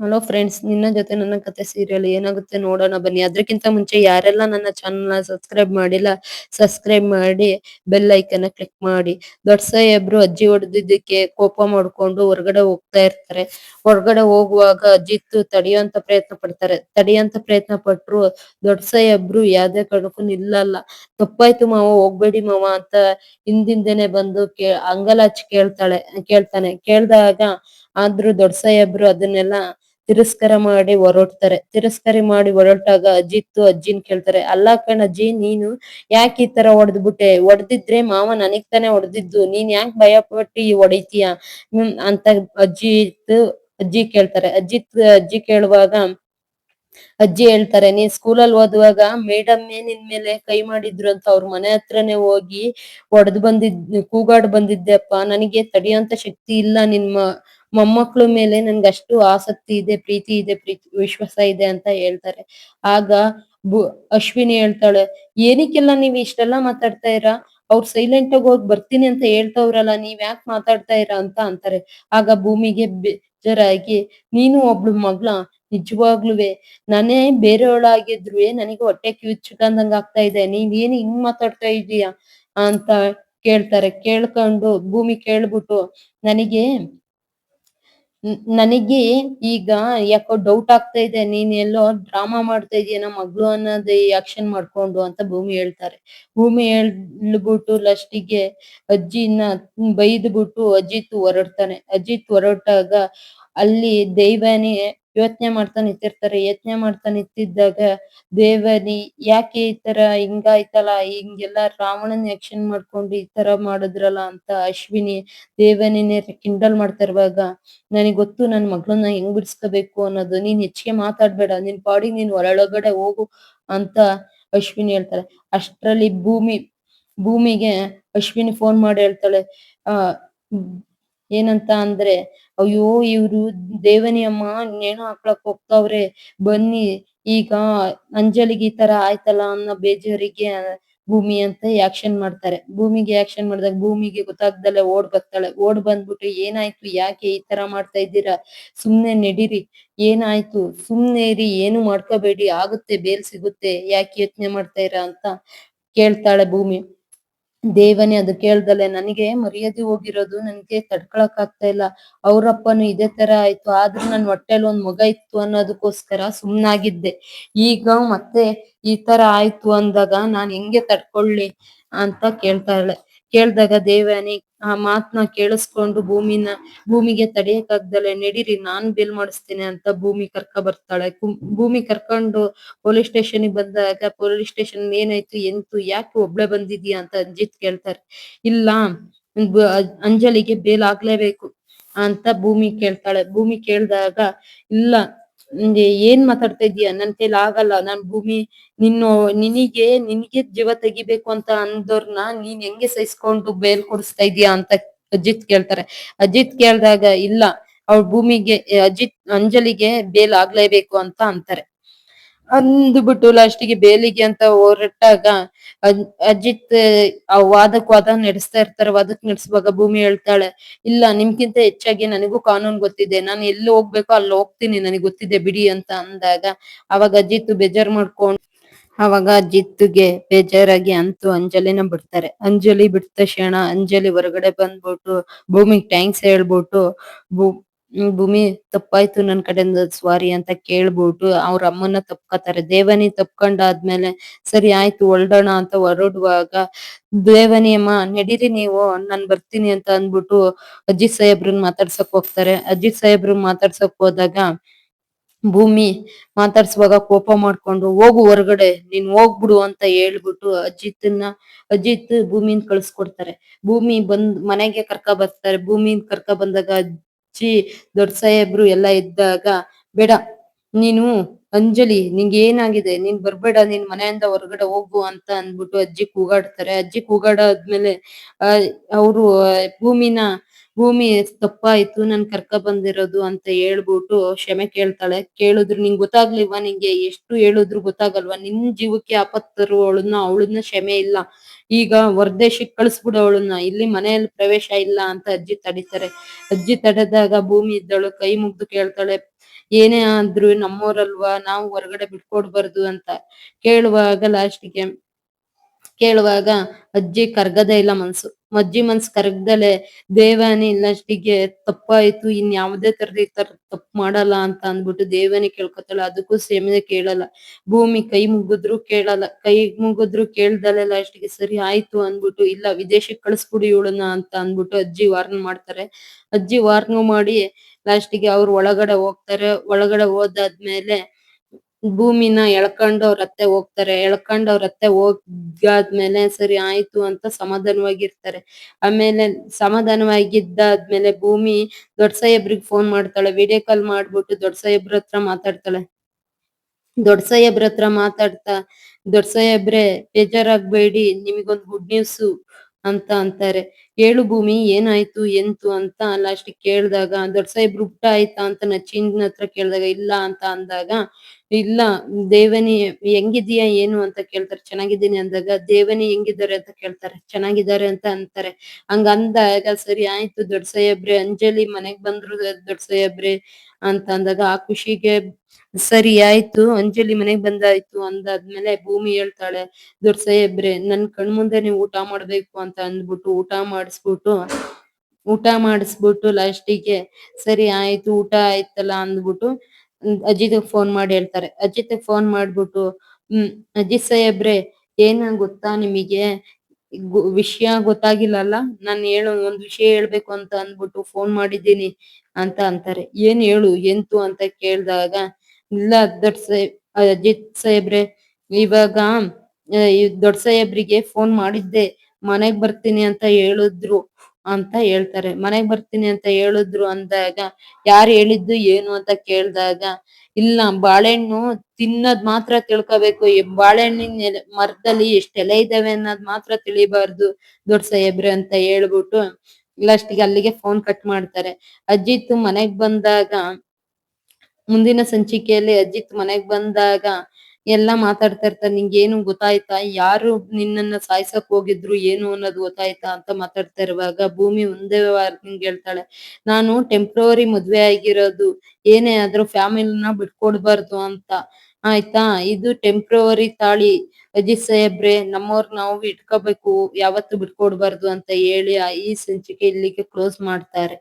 Hello friends ನಿನ್ನ ಜೊತೆ ನನ್ನ ಕತೆ ಸೀರಿಯಲ್ ಏನಾಗುತ್ತೆ ನೋಡೋಣ ಬನ್ನಿ. ಅದಕ್ಕಿಂತ ಮುಂಚೆ ಯಾರೆಲ್ಲ ನನ್ನ ಚಾನಲ್ ಸಬ್ಸ್ಕ್ರೈಬ್ ಮಾಡಿಲ್ಲ ಸಬ್ಸ್ಕ್ರೈಬ್ ಮಾಡಿ ಬೆಲ್ ಐಕನ್ ಕ್ಲಿಕ್ ಮಾಡಿ. ದೊಡ್ಡ ಸಾಹೇಬ್ರು ಅಜ್ಜಿ ಹೊಡೆದಿದ್ದಕ್ಕೆ ಕೋಪ ಮಾಡ್ಕೊಂಡು ಹೊರಗಡೆ ಹೋಗ್ತಾ ಇರ್ತಾರೆ. ಹೊರಗಡೆ ಹೋಗುವಾಗ ಅಜ್ಜಿತ್ತು ತಡಿಯೋಂತ ಪ್ರಯತ್ನ ಪಡ್ತಾರೆ. ತಡಿಯೋಂತ ಪ್ರಯತ್ನ ಪಟ್ರು ದೊಡ್ಡ ಸಾಹೇಬ್ರು ಯಾವ್ದೇ ಕಾರಣಕ್ಕೂ ನಿಲ್ಲಲ್ಲ. ತಪ್ಪಾಯ್ತು ಮಾವ, ಹೋಗ್ಬೇಡಿ ಮಾವ ಅಂತ ಹಿಂದಿಂದೇನೆ ಬಂದು ಕೇ, ಅಂಗಲಾಚಿ ಕೇಳ್ತಾಳೆ, ಕೇಳ್ತಾನೆ. ಕೇಳ್ದಾಗ ಆದ್ರೂ ದೊಡ್ಡ ಸಾಹೇಬ್ರು ಅದನ್ನೆಲ್ಲ ತಿರಸ್ಕಾರ ಮಾಡಿ ಹೊರಡ್ತಾರೆ. ತಿರಸ್ಕಾರ ಮಾಡಿ ಹೊರಟಾಗ ಅಜ್ಜಿತ್ತು ಅಜ್ಜಿನ್ ಕೇಳ್ತಾರೆ, ಅಲ್ಲ ಕಣಜ್ಜಿ ನೀನು ಯಾಕೆ ಈ ತರ ಹೊಡೆದ್ಬಿಟ್ಟೆ ಹೊಡೆದಿದ್ರೆ ಮಾವ ನನಗ್ ತಾನೇ ಹೊಡೆದಿದ್ದು. ನೀನ್ ಯಾಕೆ ಭಯ ಪಟ್ಟಿ ಹೊಡಿತೀಯ ಅಂತ ಅಜ್ಜಿ ಇತ್ತು ಅಜ್ಜಿ ಕೇಳ್ತಾರೆ. ಅಜ್ಜಿ ಅಜ್ಜಿ ಕೇಳುವಾಗ ಅಜ್ಜಿ ಹೇಳ್ತಾರೆ, ನೀನ್ ಸ್ಕೂಲಲ್ಲಿ ಓದುವಾಗ ಮೇಡಮ್ ನಿನ್ ಮೇಲೆ ಕೈ ಮಾಡಿದ್ರು ಅಂತ. ಅವ್ರ ಮನೆ ಹತ್ರನೇ ಹೋಗಿ ಹೊಡೆದ್ ಬಂದಿದ್, ಕೂಗಾಡ್ ಬಂದಿದ್ದೆಪ್ಪ ನನಗೆ ತಡಿಯೋಂತ ಶಕ್ತಿ ಇಲ್ಲ ನಿನ್ ಮ ಮೊಮ್ಮಕ್ಳ ಮೇಲೆ ನನ್ಗೆ ಅಷ್ಟು ಆಸಕ್ತಿ ಇದೆ, ಪ್ರೀತಿ ಇದೆ, ಪ್ರೀತಿ, ವಿಶ್ವಾಸ ಇದೆ ಅಂತ ಹೇಳ್ತಾರೆ. ಆಗ ಬು, ಅಶ್ವಿನಿ ಹೇಳ್ತಾಳೆ, ಏನಕ್ಕೆಲ್ಲ ನೀವ್ ಇಷ್ಟೆಲ್ಲ ಮಾತಾಡ್ತಾ ಇರಾ? ಅವ್ರು ಸೈಲೆಂಟ್ ಆಗಿ ಹೋಗಿ ಬರ್ತೀನಿ ಅಂತ ಹೇಳ್ತವ್ರಲ್ಲ, ನೀವ್ ಯಾಕೆ ಮಾತಾಡ್ತಾ ಇರಾ ಅಂತ ಅಂತಾರೆ. ಆಗ ಭೂಮಿಗೆ ಬೇಜಾರಾಗಿ, ನೀನು ಒಬ್ಳು ಮಗ್ಳ, ನಿಜವಾಗ್ಲುವೆ. ನಾನೇ ಬೇರೆಯವಳಾಗಿದ್ರು ನನಗೆ ಹೊಟ್ಟೆ ಕಿವುಚ್ಕೊಂಡಂಗ್ ಆಗ್ತಾ ಇದೆ. ನೀವ್ ಏನ್ ಹಿಂಗ್ ಮಾತಾಡ್ತಾ ಇದೀಯಾ ಅಂತ ಕೇಳ್ತಾರೆ. ಕೇಳ್ಕೊಂಡು ಭೂಮಿ ಕೇಳ್ಬಿಟ್ಟು, ನನಗೆ ನನಗೆ ಈಗ ಯಾಕೋ ಡೌಟ್ ಆಗ್ತಾ ಇದೆ, ನೀನ್ ಎಲ್ಲೋ ಡ್ರಾಮಾ ಮಾಡ್ತಾ ಇದೀಯ ನಮ್ಮ ಮಗಳು ಅನ್ನೋದು ಆಕ್ಷನ್ ಮಾಡ್ಕೊಂಡು ಅಂತ ಭೂಮಿ ಹೇಳ್ತಾರೆ. ಭೂಮಿ ಹೇಳ್ಬಿಟ್ಟು ಲಸ್ಟಿಗೆ ಅಜ್ಜಿನ ಬೈದ್ಬಿಟ್ಟು ಅಜಿತ್ ಹೊರಡ್ತಾನೆ. ಅಜಿತ್ ಹೊರಟಾಗ ಅಲ್ಲಿ ದೈವಾನಿ ಯೋಚನೆ ಮಾಡ್ತಾ ನಿಂತಿರ್ತಾರೆ. ಯೋಚನೆ ಮಾಡ್ತಾ ನಿಂತಿದ್ದಾಗ ದೇವನಿ ಯಾಕೆ ಈ ತರ ಹಿಂಗಾಯ್ತಲ್ಲ, ಹಿಂಗೆಲ್ಲ ರಾವಣನ್ ಆಕ್ಷನ್ ಮಾಡ್ಕೊಂಡು ಈ ತರ ಮಾಡಿದ್ರಲ್ಲ ಅಂತ ಅಶ್ವಿನಿ ದೇವನಿನೇ ಕಿಂಡಲ್ ಮಾಡ್ತಾ ಇರುವಾಗ ನನಗ್ ಗೊತ್ತು ನನ್ ಮಗಳನ್ನ ಹೆಂಗ್ ಬಿಡ್ಸ್ಕೋಬೇಕು ಅನ್ನೋದು, ನೀನ್ ಹೆಚ್ಚಿಗೆ ಮಾತಾಡ್ಬೇಡ, ನಿನ್ ಪಾಡಿಗ್ ನೀನ್ ಒಳಗಡೆ ಹೋಗು ಅಂತ ಅಶ್ವಿನಿ ಹೇಳ್ತಾರೆ ಅಷ್ಟ್ರಲ್ಲಿ ಭೂಮಿ, ಭೂಮಿಗೆ ಅಶ್ವಿನಿ ಫೋನ್ ಮಾಡಿ ಹೇಳ್ತಾಳೆ, ಆ ಏನಂತ ಅಂದ್ರೆ, ಅಯ್ಯೋ, ಇವ್ರು ದೇವನಿ ಅಮ್ಮ ನೇಣು ಹಾಕ್ಲಕ್ ಹೋಗ್ತಾವ್ರೆ, ಬನ್ನಿ, ಈಗ ಅಂಜಲಿಗೆ ಈ ತರ ಆಯ್ತಲ್ಲ ಅನ್ನೋ ಬೇಜಾರಿಗೆ ಭೂಮಿ ಅಂತ ಆಕ್ಷನ್ ಮಾಡ್ತಾರೆ. ಭೂಮಿಗೆ ಆಕ್ಷನ್ ಮಾಡಿದಾಗ ಭೂಮಿಗೆ ಗೊತ್ತಾಗ್ದಲ್ಲೇ ಓಡ್ ಬರ್ತಾಳೆ. ಓಡ್ ಬಂದ್ಬಿಟ್ಟು ಏನಾಯ್ತು, ಯಾಕೆ ಈ ತರ ಮಾಡ್ತಾ ಇದ್ದೀರಾ? ಸುಮ್ನೆ ನಡೀರಿ. ಏನಾಯ್ತು? ಸುಮ್ನೆ ಇರಿ, ಏನು ಮಾಡ್ಕೋಬೇಡಿ, ಆಗುತ್ತೆ, ಬೇಲ್ ಸಿಗುತ್ತೆ, ಯಾಕೆ ಯೋಚನೆ ಮಾಡ್ತಾ ಇರ ಅಂತ ಕೇಳ್ತಾಳೆ ಭೂಮಿ. ದೇವನೇ ಅದು ಕೇಳ್ದಲೆ, ನನಗೆ ಮರ್ಯಾದೆ ಹೋಗಿರೋದು ನನ್ಗೆ ತಡ್ಕೊಳಕ್ ಆಗ್ತಾ ಇಲ್ಲ. ಅವ್ರಪ್ಪನು ಇದೇ ತರ ಆಯ್ತು. ಆದ್ರೂ ನನ್ ಹೊಟ್ಟೆಲ್ ಒಂದ್ ಮಗ ಇತ್ತು ಅನ್ನೋದಕ್ಕೋಸ್ಕರ ಸುಮ್ನಾಗಿದ್ದೆ. ಈಗ ಮತ್ತೆ ಈ ತರ ಆಯ್ತು ಅಂದಾಗ ನಾನ್ ಹೆಂಗೆ ತಡ್ಕೊಳ್ಳಿ ಅಂತ ಕೇಳ್ತಾಳೆ ಕೇಳ್ದಾಗ ದೇವಯಾನಿ ಆ ಮಾತ್ನ ಕೇಳಿಸ್ಕೊಂಡು ಭೂಮಿನ, ಭೂಮಿಗೆ ತಡೆಯಕ್ಕಾಗ್ದಲೆ ನಡೀರಿ, ನಾನ್ ಬೇಲ್ ಮಾಡಿಸ್ತೀನಿ ಅಂತ ಭೂಮಿ ಕರ್ಕ ಬರ್ತಾಳೆ. ಭೂಮಿ ಕರ್ಕೊಂಡು ಪೊಲೀಸ್ ಸ್ಟೇಷನ್ಗೆ ಬಂದಾಗ, ಪೊಲೀಸ್ ಸ್ಟೇಷನ್ ಏನಾಯ್ತು, ಎಂತು, ಯಾಕೆ ಒಬ್ಳೆ ಬಂದಿದ್ಯಾ ಅಂತ ಅಂಜಿತ್ ಕೇಳ್ತಾರೆ. ಇಲ್ಲ ಅಂಜಲಿಗೆ ಬೇಲ್ ಆಗ್ಲೇಬೇಕು ಅಂತ ಭೂಮಿ ಕೇಳ್ತಾಳೆ. ಭೂಮಿ ಕೇಳ್ದಾಗ, ಇಲ್ಲ ಏನ್ ಮಾತಾಡ್ತಾ ಇದೀಯ? ನನ್ ಕೈಲಿ ಆಗಲ್ಲ. ನಾನ್ ಭೂಮಿ ನಿನ್ನು, ನಿನಗೆ ನಿನಗೆ ಜೀವ ತೆಗಿಬೇಕು ಅಂತ ಅಂದೋರ್ನ ನೀನ್ ಹೆಂಗೆ ಸಹಿಸ್ಕೊಂಡು ಬೇಲ್ ಕೊಡಿಸ್ತಾ ಇದೀಯಾ ಅಂತ ಅಜಿತ್ ಕೇಳ್ತಾರೆ. ಅಜಿತ್ ಕೇಳ್ದಾಗ, ಇಲ್ಲ ಅವ್ರ ಭೂಮಿಗೆ, ಅಜಿತ್ ಅಂಜಲಿಗೆ ಬೇಲ್ ಆಗ್ಲೇಬೇಕು ಅಂತ ಅಂತಾರೆ. ಅಂದ್ಬಿಟ್ಟು ಲಾಸ್ಟಿಗೆ ಬೇಲಿಗೆ ಅಂತ ಹೊರಟಾಗ ಅಜಿತ್, ಆ ವಾದಕ್ ವಾದ ನಡೆಸ್ತಾ ಇರ್ತಾರೆ ವಾದಕ್ ನಡೆಸುವಾಗ ಭೂಮಿ ಹೇಳ್ತಾಳೆ, ಇಲ್ಲ, ನಿಮ್ಗಿಂತ ಹೆಚ್ಚಾಗಿ ನನಗೂ ಕಾನೂನು ಗೊತ್ತಿದೆ, ನಾನು ಎಲ್ಲಿ ಹೋಗ್ಬೇಕೋ ಅಲ್ಲಿ ಹೋಗ್ತೀನಿ, ನನಗೆ ಗೊತ್ತಿದೆ ಬಿಡಿ ಅಂತ ಅಂದಾಗ ಅವಾಗ ಅಜಿತ್ ಬೇಜಾರ್ ಮಾಡ್ಕೊಂಡು, ಅವಾಗ ಅಜಿತ್ಗೆ ಬೇಜಾರಾಗಿ ಅಂತೂ ಅಂಜಲಿನ ಬಿಡ್ತಾರೆ. ಅಂಜಲಿ ಬಿಟ್ಟ ಕ್ಷಣ ಅಂಜಲಿ ಹೊರಗಡೆ ಬಂದ್ಬಿಟ್ಟು ಭೂಮಿಗೆ ಟ್ಯಾಂಕ್ಸ್ ಹೇಳ್ಬಿಟ್ಟು ಭೂ ಭೂಮಿ ತಪ್ಪಾಯ್ತು ನನ್ ಕಡೆಯಿಂದ ಸ್ವಾರಿ ಅಂತ ಕೇಳ್ಬಿಟ್ಟು ಅವ್ರ ಅಮ್ಮನ ತಪ್ಕೊತಾರೆ. ದೇವನಿ ತಪ್ಕೊಂಡಾದ್ಮೇಲೆ, ಸರಿ ಆಯ್ತು, ಹೊರಡೋಣ ಅಂತ ಹೊರಡುವಾಗ, ದೇವನಿ ಅಮ್ಮ, ನಡೀರಿ ನೀವು, ನಾನ್ ಬರ್ತೀನಿ ಅಂತ ಅಂದ್ಬಿಟ್ಟು ಅಜಿತ್ ಸಾಹೇಬ್ರನ್ ಮಾತಾಡ್ಸಕ್ ಹೋಗ್ತಾರೆ. ಅಜಿತ್ ಸಾಹೇಬ್ರನ್ ಮಾತಾಡ್ಸಕ್ ಹೋದಾಗ, ಭೂಮಿ, ಮಾತಾಡ್ಸುವಾಗ ಕೋಪ ಮಾಡ್ಕೊಂಡು ಹೋಗು ಹೊರಗಡೆ, ನೀನ್ ಹೋಗ್ಬಿಡು ಅಂತ ಹೇಳ್ಬಿಟ್ಟು ಅಜಿತ್ನ, ಅಜಿತ್ ಭೂಮಿನ್ ಕಳ್ಸ್ಕೊಡ್ತಾರೆ. ಭೂಮಿ ಬಂದ್, ಮನೆಗೆ ಕರ್ಕ ಬರ್ತಾರೆ. ಭೂಮಿನ್ ಕರ್ಕ ಬಂದಾಗ ಅಜ್ಜಿ ದೊಡ್ಡ ಸಾಹೇಬ್ರು ಎಲ್ಲ ಇದ್ದಾಗ, ಬೇಡ, ನೀನು, ಅಂಜಲಿ ನಿಂಗೆ ಏನಾಗಿದೆ ನೀನ್ ಬರ್ಬೇಡ, ನೀನ್ ಮನೆಯಿಂದ ಹೊರಗಡೆ ಹೋಗು ಅಂತ ಅಂದ್ಬಿಟ್ಟು ಅಜ್ಜಿ ಕೂಗಾಡ್ತಾರೆ. ಅಜ್ಜಿ ಕೂಗಾಡಾದ್ಮೇಲೆ ಅಹ್ ಅವ್ರು ಭೂಮಿನ ಭೂಮಿ ತಪ್ಪಾಯ್ತು, ನಾನ್ ಕರ್ಕ ಬಂದಿರೋದು ಅಂತ ಹೇಳ್ಬಿಟ್ಟು ಕ್ಷಮೆ ಕೇಳ್ತಾಳೆ. ಕೇಳಿದ್ರು ನಿಂಗೆ ಗೊತ್ತಾಗ್ಲಿಲ್ವಾ ನಿಂಗೆ? ಎಷ್ಟು ಹೇಳಿದ್ರು ಗೊತ್ತಾಗಲ್ವಾ? ನಿನ್ ಜೀವಕ್ಕೆ ಆಪತ್ ತರುವವಳನ್ನ ಅವಳನ್ನ ಕ್ಷಮೆ ಇಲ್ಲ. ಈಗ ಹೊರದೇಶಕ್ಕೆ ಕಳಿಸ್ಬಿಡು ಅವಳನ್ನ ಇಲ್ಲಿ ಮನೆಯಲ್ಲಿ ಪ್ರವೇಶ ಇಲ್ಲ ಅಂತ ಅಜ್ಜಿ ತಡಿತಾರೆ. ಅಜ್ಜಿ ತಡೆದಾಗ ಭೂಮಿ ಇದ್ದಳು, ಕೈ ಮುಗ್ದು ಕೇಳ್ತಾಳೆ, ಏನೇ ಆದ್ರೂ ನಮ್ಮೋರಲ್ವಾ? ನಾವು ಹೊರಗಡೆ ಬಿಟ್ಕೊಡ್ಬಾರ್ದು ಅಂತ ಕೇಳುವಾಗ ಲಾಸ್ಟ್ಗೆ ಕೇಳುವಾಗ ಅಜ್ಜಿ ಕರ್ಗದೇ ಇಲ್ಲ ಮನ್ಸು. ಅಜ್ಜಿ ಮನ್ಸ್ ಕರಗ್ದಲೆ, ದೇವಾನಿ ಲಾಸ್ಟಿಗೆ ತಪ್ಪಾಯ್ತು, ಇನ್ ಯಾವ್ದೇ ತರದ ಈ ತರ ತಪ್ಪು ಮಾಡಲ್ಲ ಅಂತ ಅಂದ್ಬಿಟ್ಟು ದೇವನೇ ಕೇಳ್ಕೊತಾಳೆ. ಅದಕ್ಕೂ ಸೇಮೆ ಕೇಳಲ್ಲ. ಭೂಮಿ ಕೈ ಮುಗಿದ್ರು ಕೇಳಲ್ಲ. ಕೈ ಮುಗಿದ್ರು ಕೇಳ್ದಲೆ ಲಾಸ್ಟಿಗೆ ಸರಿ ಆಯ್ತು ಅಂದ್ಬಿಟ್ಟು, ಇಲ್ಲ ವಿದೇಶಕ್ಕೆ ಕಳಿಸ್ಬಿಡಿ ಇವಳನ್ನ ಅಂತ ಅಂದ್ಬಿಟ್ಟು ಅಜ್ಜಿ ವಾರ್ನ್ ಮಾಡ್ತಾರೆ. ಅಜ್ಜಿ ವಾರ್ನ್ ಮಾಡಿ ಲಾಸ್ಟಿಗೆ ಅವ್ರು ಒಳಗಡೆ ಹೋಗ್ತಾರೆ. ಒಳಗಡೆ ಹೋದಾದ್ಮೇಲೆ ಭೂಮಿನ ಎಳ್ಕೊಂಡು ಅವ್ರ ಅತ್ತೆ ಹೋಗ್ತಾರೆ. ಎಳ್ಕೊಂಡು ಅವ್ರ ಅತ್ತೆ ಹೋಗಾದ್ಮೇಲೆ ಸರಿ ಆಯ್ತು ಅಂತ ಸಮಾಧಾನವಾಗಿರ್ತಾರೆ. ಆಮೇಲೆ ಸಮಾಧಾನವಾಗಿದ್ದಾದ್ಮೇಲೆ ಭೂಮಿ ದೊಡ್ಡ ಸಾಹೇಬ್ರಿಗೆ ಫೋನ್ ಮಾಡ್ತಾಳೆ. ವಿಡಿಯೋ ಕಾಲ್ ಮಾಡ್ಬಿಟ್ಟು ದೊಡ್ಡ ಸಾಹೇಬ್ರ ಹತ್ರ ಮಾತಾಡ್ತಾಳೆ. ದೊಡ್ಡ ಸಾಹೇಬ್ರ ಹತ್ರ ಮಾತಾಡ್ತಾ ದೊಡ್ಡ ಸಾಹೇಬ್ರೆ ಬೇಜಾರಾಗ್ಬೇಡಿ, ನಿಮಗೊಂದು ಗುಡ್ ನ್ಯೂಸ್ ಅಂತ ಅಂತಾರೆ. ಹೇಳು ಭೂಮಿ, ಏನಾಯ್ತು, ಎಂತು ಅಂತ ಲಾಸ್ಟ್ ಕೇಳ್ದಾಗ ದೊಡ್ಡ ಸಾಹೇಬ್ರು ಊಟ ಆಯ್ತಾ? ಅಂತ ನಚ್ಚಿನ ಹತ್ರ ಕೇಳ್ದಾಗ, ಇಲ್ಲ ಅಂತ ಅಂದಾಗ ಇಲ್ಲ, ದೇವನಿ ಹೆಂಗಿದೀಯಾ ಏನು ಅಂತ ಕೇಳ್ತಾರೆ. ಚೆನ್ನಾಗಿದ್ದೀನಿ ಅಂದಾಗ, ದೇವನಿ ಹೆಂಗಿದ್ದಾರೆ ಅಂತ ಕೇಳ್ತಾರೆ. ಚೆನ್ನಾಗಿದ್ದಾರೆ ಅಂತ ಅಂತಾರೆ. ಹಂಗ ಅಂದಾಗ ಸರಿ ಆಯ್ತು ದೊಡ್ಡ ಸಾಹೇಬ್ರೆ ಅಂಜಲಿ ಮನೆಗ್ ಬಂದ್ರು ದೊಡ್ಡ ಸಾಹೇಬ್ರೆ ಅಂತ ಅಂದಾಗ, ಆ ಖುಷಿಗೆ, ಸರಿ ಆಯ್ತು, ಅಂಜಲಿ ಮನೆಗ್ ಬಂದಾಯ್ತು ಅಂದಾದ್ಮೇಲೆ ಭೂಮಿ ಹೇಳ್ತಾಳೆ ದೊಡ್ಡ ಸಾಹೇಬ್ರೆ ನನ್ ಕಣ್ ಮುಂದೆ ನೀವು ಊಟ ಮಾಡ್ಬೇಕು ಅಂತ ಅಂದ್ಬಿಟ್ಟು ಊಟ ಮಾಡಿಸ್ಬಿಟ್ಟು ಊಟ ಮಾಡಿಸ್ಬಿಟ್ಟು ಲಾಸ್ಟಿಗೆ ಸರಿ ಆಯ್ತು, ಊಟ ಆಯ್ತಲ್ಲ ಅಂದ್ಬಿಟ್ಟು ಅಜ್ಜಿಗೆ ಫೋನ್ ಮಾಡಿ ಹೇಳ್ತಾರೆ. ಅಜ್ಜಿಗೆ ಫೋನ್ ಮಾಡ್ಬಿಟ್ಟು, ಹ್ಮ್ ಅಜ್ಜಿ ಸಾಹೇಬ್ರೆ, ಏನ್ ಗೊತ್ತಾ ನಿಮಗೆ? ವಿಷಯ ಗೊತ್ತಾಗಿಲ್ಲಲ್ಲ ನಾನು ಹೇಳು, ಒಂದ್ ವಿಷಯ ಹೇಳ್ಬೇಕು ಅಂತ ಅಂದ್ಬಿಟ್ಟು ಫೋನ್ ಮಾಡಿದ್ದೀನಿ ಅಂತ ಅಂತಾರೆ. ಏನ್ ಹೇಳು, ಎಂತು ಅಂತ ಕೇಳ್ದಾಗ, ಇಲ್ಲ ದೊಡ್ಡ ಸಾಹೇಬ್ ಅಜಿತ್ ಸಾಹೇಬ್ರೆ, ಇವಾಗ ದೊಡ್ಡ ಸಾಹೇಬ್ರಿಗೆ ಫೋನ್ ಮಾಡಿದ್ದೆ, ಮನೆಗ್ ಬರ್ತೀನಿ ಅಂತ ಹೇಳಿದ್ರು. ಅಂತ ಹೇಳ್ತಾರೆ. ಮನೆಗ್ ಬರ್ತೀನಿ ಅಂತ ಹೇಳಿದ್ರು ಅಂದಾಗ, ಯಾರ್ ಹೇಳಿದ್ದು ಏನು ಅಂತ ಕೇಳ್ದಾಗ, ಇಲ್ಲ, ಬಾಳೆಹಣ್ಣು ತಿನ್ನೋದ್ ಮಾತ್ರ ತಿಳ್ಕೋಬೇಕು. ಬಾಳೆಹಣ್ಣಿನ ಮರದಲ್ಲಿ ಎಷ್ಟ್ ಎಲೆ ಇದಾವೆ ಅನ್ನೋದ್ ಮಾತ್ರ ತಿಳಿಬಾರ್ದು ದೊಡ್ಡ ಸಾಹೇಬ್ರೆ ಅಂತ ಹೇಳ್ಬಿಟ್ಟು ಲಾಸ್ಟಿಗೆ ಅಲ್ಲಿಗೆ ಫೋನ್ ಕಟ್ ಮಾಡ್ತಾರೆ. ಅಜಿತ್ ಮನೆಗ್ ಬಂದಾಗ, ಮುಂದಿನ ಸಂಚಿಕೆಯಲ್ಲಿ ಅಜ್ಜಿತ್ ಮನೆಗ್ ಬಂದಾಗ ಎಲ್ಲಾ ಮಾತಾಡ್ತಾ ಇರ್ತಾರೆ ಏನು ಗೊತ್ತಾಯ್ತಾ? ಯಾರು ನಿನ್ನನ್ನ ಸಾಯ್ಸಕ್ ಹೋಗಿದ್ರು, ಏನು ಅನ್ನೋದು ಗೊತ್ತಾಯ್ತಾ? ಅಂತ ಮಾತಾಡ್ತಾ ಇರುವಾಗ ಭೂಮಿ ಒಂದೇ ನಿಂಗೆ ಹೇಳ್ತಾಳೆ, ನಾನು ಟೆಂಪ್ರವರಿ ಮದ್ವೆ ಆಗಿರೋದು, ಏನೇ ಆದ್ರೂ ಫ್ಯಾಮಿಲಿನ ಬಿಟ್ಕೊಡ್ಬಾರ್ದು ಅಂತ. ಆಯ್ತಾ? ಇದು ಟೆಂಪ್ರವರಿ ತಾಳಿ ಅಜಿತ್ ಸಾಹೇಬ್ರೆ, ನಮ್ಮವ್ರ್ ನಾವು ಇಟ್ಕೋಬೇಕು, ಯಾವತ್ತು ಬಿಟ್ಕೊಡ್ಬಾರ್ದು ಅಂತ ಹೇಳಿ ಈ ಸಂಚಿಕೆ ಇಲ್ಲಿಗೆ ಕ್ಲೋಸ್ ಮಾಡ್ತಾರೆ.